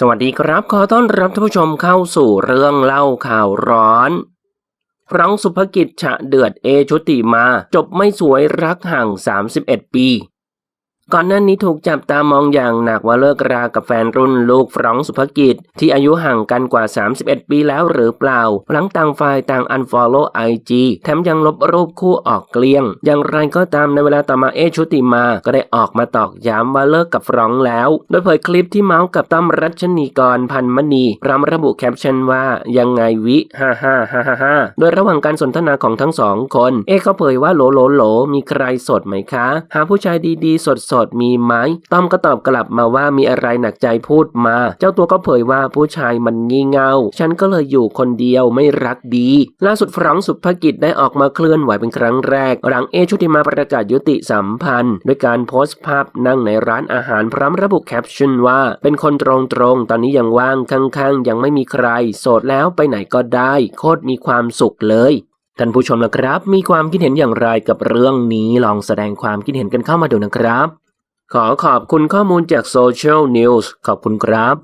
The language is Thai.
สวัสดีครับ ขอต้อนรับท่านผู้ชมเข้าสู่เรื่องเล่าข่าวร้อนฟรังสุภกิจฉะเดือดเอชุติมา จบไม่สวยรักห่าง 31 ปี ก่อนหน้านี้ถูกจับตามองอย่างหนักว่าเลิกรากับแฟนรุ่นลูกฟรองสุภกิจ ที่อายุห่างกันกว่า 31 ปีแล้วหรือเปล่า หลังต่างฝ่ายต่าง unfollow IG แถมยังลบรูปคู่ออกเกลี้ยง อย่างไรก็ตามในเวลาต่อมาเอชุติมาก็ได้ออกมาตอกย้ำว่าเลิกกับฟรองก์แล้ว โดยเผยคลิปที่เมาส์กับตั้มรัชนีกรพันมณีพร้อมระบุแคปชั่นว่ายังไงวิฮ่าฮ่าฮ่าฮ่าฮ่าโดยระหว่างการสนทนาของทั้งสองคน เอเขาเผยว่าโหลโหลโหลมีใครสดไหมคะ หาผู้ชายดีๆ สดๆมีไหมต้อมก็ตอบกลับมาว่ามีอะไรหนักใจพูดมา เจ้าตัวก็เผยว่าผู้ชายมันงี่เง่าฉันก็เลยอยู่คนเดียวไม่รักดี ล่าสุดฟรองสุภกิจได้ออกมาเคลื่อนไหวเป็นครั้งแรก หลังเอชุติมาประกาศยุติสัมพันธ์ด้วยการโพสต์ภาพนั่งในร้านอาหารพร้อมระบุแคปชั่นว่า เป็นคนตรงๆ ตอนนี้ยังว่างข้างๆ ยังไม่มีใคร โสดแล้วไปไหนก็ได้ โคตรมีความสุขเลยท่านผู้ชมนะครับ มีความคิดเห็นอย่างไรกับเรื่องนี้ลองแสดงความคิดเห็นกันเข้ามาดูนะครับ ขอขอบคุณข้อมูลจากโซเชียลนิวส์ขอบคุณครับ